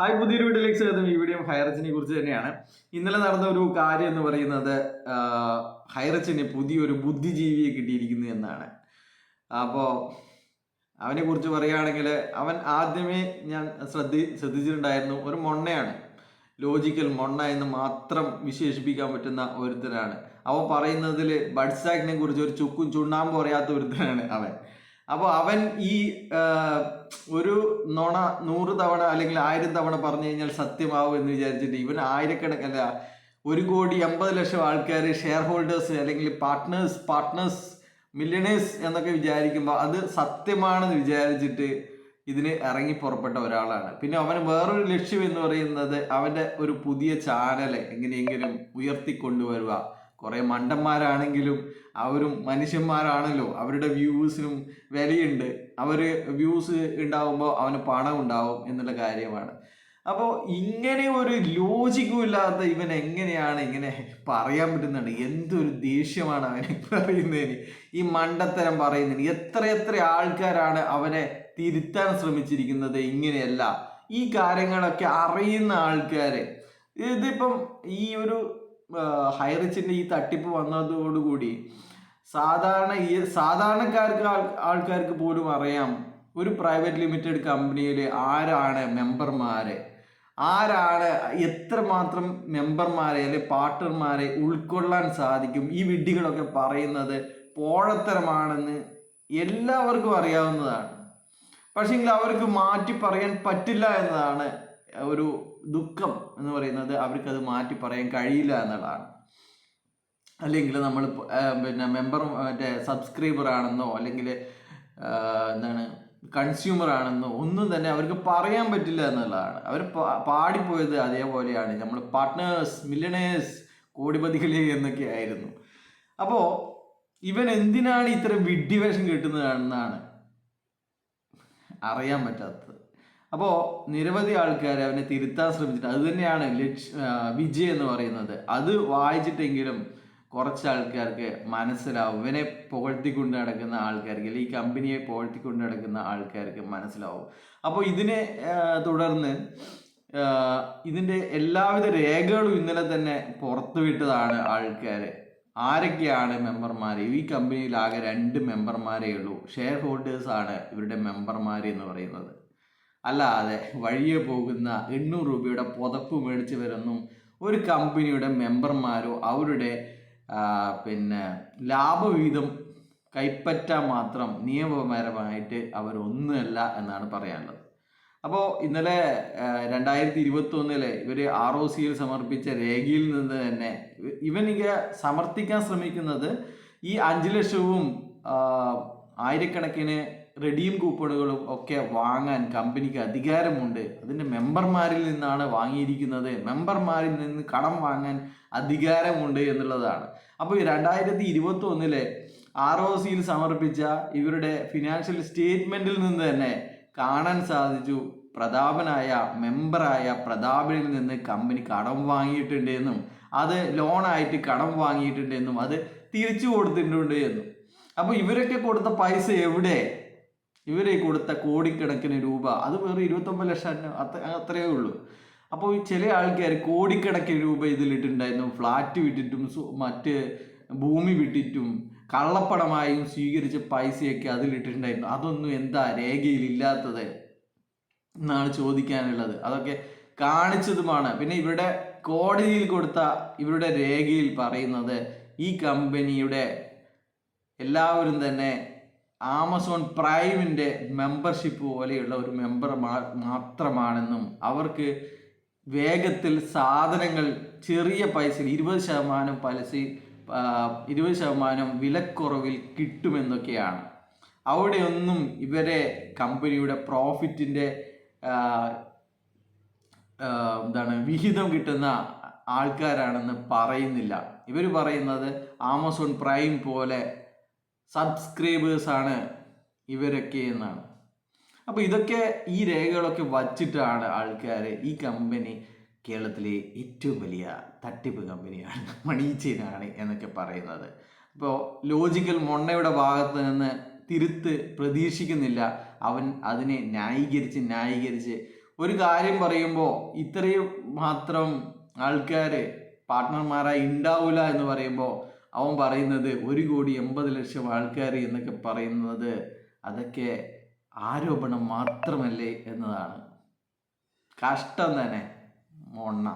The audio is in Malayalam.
ഹായ് പുതിയൊരു വീഡിയോയിലേക്ക് സ്വാഗതം. ഈ വീഡിയോ ഹൈറച്ചിനെ കുറിച്ച് തന്നെയാണ്. ഇന്നലെ നടന്ന ഒരു കാര്യം എന്ന് പറയുന്നത് ഹൈറച്ചിന് പുതിയൊരു ബുദ്ധിജീവിയെ കിട്ടിയിരിക്കുന്നു എന്നാണ്. അപ്പോൾ അവനെ കുറിച്ച് പറയുകയാണെങ്കിൽ അവൻ ആദ്യമേ ഞാൻ ശ്രദ്ധി ശ്രദ്ധിച്ചിട്ടുണ്ടായിരുന്നു ഒരു മൊണ്ണയാണ്. ലോജിക്കൽ മൊണ്ണ എന്ന് മാത്രം വിശേഷിപ്പിക്കാൻ പറ്റുന്ന ഒരുത്തനാണ്. അവൻ പറയുന്നതിൽ ബഡ്സാക്കിനെ കുറിച്ച് ഒരു ചുക്കും ചുണ്ണാമ്പ് പറയാത്ത ഒരുത്തനാണ് അവൻ. അപ്പോൾ അവൻ ഈ ഒരു നുണ നൂറ് തവണ അല്ലെങ്കിൽ ആയിരം തവണ പറഞ്ഞു കഴിഞ്ഞാൽ സത്യമാവും എന്ന് വിചാരിച്ചിട്ട് ഇവൻ ആയിരക്കണക്കല്ല ഒരു കോടി അമ്പത് ലക്ഷം ആൾക്കാർ ഷെയർ ഹോൾഡേഴ്സ് അല്ലെങ്കിൽ പാർട്ട്നേഴ്സ് പാർട്ട്നേഴ്സ് മില്യണേഴ്സ് എന്നൊക്കെ വിചാരിക്കുമ്പോൾ അത് സത്യമാണെന്ന് വിചാരിച്ചിട്ട് ഇതിന് ഇറങ്ങി പുറപ്പെട്ട ഒരാളാണ്. പിന്നെ അവന് വേറൊരു ലക്ഷ്യം എന്ന് പറയുന്നത് അവന്റെ ഒരു പുതിയ ചാനൽ എങ്ങനെയെങ്കിലും ഉയർത്തിക്കൊണ്ടുവരിക. കുറെ മണ്ടന്മാരാണെങ്കിലും അവരും മനുഷ്യന്മാരാണല്ലോ അവരുടെ വ്യൂസിനും വിലയുണ്ട്. അവർ വ്യൂസ് ഉണ്ടാവുമ്പോൾ അവന് പണം ഉണ്ടാവും എന്നുള്ള കാര്യമാണ്. അപ്പോൾ ഇങ്ങനെ ഒരു ലോജിക്കും ഇല്ലാത്ത ഇവൻ എങ്ങനെയാണ് ഇങ്ങനെ പറയാൻ പറ്റുന്നുണ്ട്? എന്തൊരു ദേഷ്യമാണ് അവനെ പറയുന്നതിന്. ഈ മണ്ടത്തരം പറയുന്നതിന്. എത്ര എത്ര ആൾക്കാരാണ് അവനെ തിരുത്താൻ ശ്രമിച്ചിരിക്കുന്നത് ഇങ്ങനെയല്ല. ഈ കാര്യങ്ങളൊക്കെ അറിയുന്ന ആൾക്കാര്. ഇതിപ്പം ഈ ഒരു ഹൈറിച്ചിന്റെ ഈ തട്ടിപ്പ് വന്നതോടുകൂടി സാധാരണ ഈ സാധാരണക്കാർക്ക് ആൾക്കാർക്ക് പോലും അറിയാം ഒരു പ്രൈവറ്റ് ലിമിറ്റഡ് കമ്പനിയിൽ ആരാണ് മെമ്പർമാരെ? ആരാണ് എത്രമാത്രം മെമ്പർമാരെ അല്ലെ പാർട്ട്ണർമാരെ ഉൾക്കൊള്ളാൻ സാധിക്കും? ഈ വിഡ്ഢികളൊക്കെ പറയുന്നത് പോഴത്തരമാണെന്ന് എല്ലാവർക്കും അറിയാവുന്നതാണ്. പക്ഷെങ്കിൽ അവർക്ക് മാറ്റി പറയാൻ പറ്റില്ല എന്നതാണ് ഒരു ദുഃഖം എന്ന് പറയുന്നത് അവർക്കത് മാറ്റി പറയാൻ കഴിയില്ല എന്നുള്ളതാണ്. അല്ലെങ്കിൽ നമ്മൾ പിന്നെ മെമ്പർ മറ്റേ സബ്സ്ക്രൈബർ ആണെന്നോ അല്ലെങ്കിൽ എന്താണ് കൺസ്യൂമർ ആണെന്നോ ഒന്നും തന്നെ അവർക്ക് പറയാൻ പറ്റില്ല എന്നുള്ളതാണ്. അവർ പാടിപ്പോയത് അതേപോലെയാണ്. നമ്മൾ പാർട്ട്നേഴ്സ് മില്ലണേഴ്സ് കോടിപതികളെ എന്നൊക്കെ ആയിരുന്നു. അപ്പോൾ ഇവൻ എന്തിനാണ് ഇത്ര വിഡ്ഢിവേഷം കിട്ടുന്നതെന്നാണ് അറിയാൻ പറ്റാത്തത്. അപ്പോൾ നിരവധി ആൾക്കാർ അവനെ തിരുത്താൻ ശ്രമിച്ചിട്ട് അത് തന്നെയാണ് ലക്ഷ വിജയ് എന്ന് പറയുന്നത്. അത് വായിച്ചിട്ടെങ്കിലും കുറച്ച് ആൾക്കാർക്ക് മനസ്സിലാവും. ഇവനെ പുകഴ്ത്തിക്കൊണ്ട് നടക്കുന്ന ആൾക്കാർക്ക് അല്ലെങ്കിൽ ഈ കമ്പനിയെ പുകഴ്ത്തിക്കൊണ്ട് നടക്കുന്ന ആൾക്കാർക്ക് മനസ്സിലാവും. അപ്പോൾ ഇതിനെ തുടർന്ന് ഇതിന്റെ എല്ലാവിധ രേഖകളും ഇന്നലെ തന്നെ പുറത്തുവിട്ടതാണ് ആൾക്കാർ ആരൊക്കെയാണ് മെമ്പർമാർ ഈ കമ്പനിയിൽ ആകെ രണ്ട് മെമ്പർമാരേ ഉള്ളൂ. ഷെയർ ഹോൾഡേഴ്സാണ് ഇവരുടെ മെമ്പർമാർ എന്ന് പറയുന്നത്. അല്ലാതെ വഴിയെ പോകുന്ന എണ്ണൂറ് രൂപയുടെ പുതപ്പ് മേടിച്ചവരൊന്നും ഒരു കമ്പനിയുടെ മെമ്പർമാരോ അവരുടെ പിന്നെ ലാഭവിഹിതം കൈപ്പറ്റാൻ മാത്രം നിയമപരമായിട്ട് അവരൊന്നുമല്ല എന്നാണ് പറയാനുള്ളത്. അപ്പോൾ ഇന്നലെ രണ്ടായിരത്തി ഇരുപത്തി ഒന്നിലെ ഇവർ ആർ ഒ സിയിൽ സമർപ്പിച്ച രേഖയിൽ നിന്ന് തന്നെ ഇവ- ഇവൻ ഇങ്ങനെ സമർത്ഥിക്കാൻ ശ്രമിക്കുന്നത് ഈ അഞ്ച് ലക്ഷവും ആയിരക്കണക്കിന് റെഡീം കൂപ്പണുകളും ഒക്കെ വാങ്ങാൻ കമ്പനിക്ക് അധികാരമുണ്ട്. അതിന്റെ മെമ്പർമാരിൽ നിന്നാണ് വാങ്ങിയിരിക്കുന്നത്. മെമ്പർമാരിൽ നിന്ന് കടം വാങ്ങാൻ അധികാരമുണ്ട് എന്നുള്ളതാണ്. അപ്പോൾ ഈ രണ്ടായിരത്തി ഇരുപത്തി ഒന്നിലെ ആർ ഒ സിയിൽ സമർപ്പിച്ച ഇവരുടെ ഫിനാൻഷ്യൽ സ്റ്റേറ്റ്മെന്റിൽ നിന്ന് തന്നെ കാണാൻ സാധിച്ചു. പ്രതാപനായ മെമ്പറായ പ്രതാപനിൽ നിന്ന് കമ്പനി കടം വാങ്ങിയിട്ടുണ്ട് എന്നും അത് ലോണായിട്ട് കടം വാങ്ങിയിട്ടുണ്ട് എന്നും അത് തിരിച്ചു കൊടുത്തിട്ടുണ്ട് എന്നും. അപ്പോൾ ഇവരൊക്കെ കൊടുത്ത പൈസ എവിടെ? ഇവരെ കൊടുത്ത കോടിക്കണക്കിന് രൂപ. അത് വെറും ഇരുപത്തൊമ്പത് ലക്ഷം അത്രയേ ഉള്ളൂ. അപ്പോൾ ചില ആൾക്കാർ കോടിക്കണക്കിന് രൂപ ഇതിലിട്ടുണ്ടായിരുന്നു. ഫ്ലാറ്റ് വിട്ടിട്ടും മറ്റ് ഭൂമി വിട്ടിട്ടും കള്ളപ്പണമായും സ്വീകരിച്ച പൈസയൊക്കെ അതിലിട്ടിട്ടുണ്ടായിരുന്നു. അതൊന്നും എന്താ രേഖയിൽ ഇല്ലാത്തത് എന്നാണ് ചോദിക്കാനുള്ളത്. അതൊക്കെ കാണിച്ചതുമാണ്. പിന്നെ ഇവരുടെ കോടതിയിൽ കൊടുത്ത ഇവരുടെ രേഖയിൽ പറയുന്നത് ഈ കമ്പനിയുടെ എല്ലാവരും തന്നെ ആമസോൺ പ്രൈമിന്റെ മെമ്പർഷിപ്പ് പോലെയുള്ള ഒരു മെമ്പർ മാത്രമാണെന്നും അവർക്ക് വേഗത്തിൽ സാധനങ്ങൾ ചെറിയ പൈസയിൽ ഇരുപത് ശതമാനം പലിശ ഇരുപത് ശതമാനം വിലക്കുറവിൽ കിട്ടുമെന്നൊക്കെയാണ്. അവിടെയൊന്നും ഇവരെ കമ്പനിയുടെ പ്രോഫിറ്റിന്റെ എന്താണ് വിഹിതം കിട്ടുന്ന ആൾക്കാരാണെന്ന് പറയുന്നില്ല. ഇവർ പറയുന്നത് ആമസോൺ പ്രൈം പോലെ സബ്സ്ക്രൈബേഴ്സ് ആണ് ഇവരൊക്കെ എന്നാണ്. അപ്പോൾ ഇതൊക്കെ ഈ രേഖകളൊക്കെ വച്ചിട്ടാണ് ആൾക്കാർ ഈ കമ്പനി കേരളത്തിലെ ഏറ്റവും വലിയ തട്ടിപ്പ് കമ്പനിയാണ് മണി എന്നൊക്കെ പറയുന്നത്. അപ്പോൾ ലോജിക്കൽ മൊണ്ണയുടെ ഭാഗത്ത് നിന്ന് തിരുത്ത് പ്രതീക്ഷിക്കുന്നില്ല. അവൻ അതിനെ ന്യായീകരിച്ച് ന്യായീകരിച്ച് ഒരു കാര്യം പറയുമ്പോൾ ഇത്രയും മാത്രം ആൾക്കാർ പാർട്ട്ണർമാരായി ഉണ്ടാവില്ല എന്ന് പറയുമ്പോൾ അവൻ പറയുന്നത് ഒരു കോടി എൺപത് ലക്ഷം ആൾക്കാർ എന്നൊക്കെ പറയുന്നത് അതൊക്കെ ആരോപണം മാത്രമല്ലേ എന്നതാണ്. കഷ്ടം തന്നെ മൊണ്ണ.